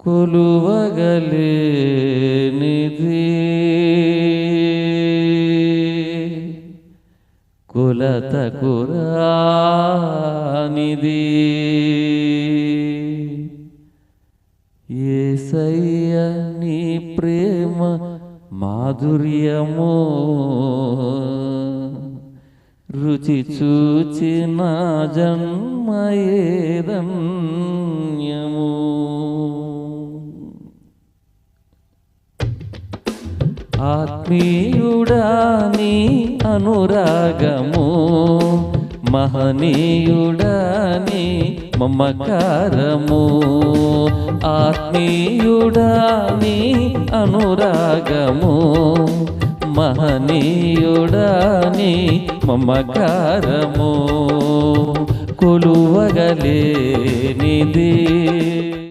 కొలువగలేనిది కులత కురానిది ఏసయ్య నీ ప్రేమ మాధుర్యము. రుచి చూచిన జన్మయేదం ఆత్మీయుడాని అనురాగము. మహనీయుడాని మమకారము. ఆత్మీయుడాని అనురాగము. మహనీయుడాని మమకారము. కొలువగలేనిదే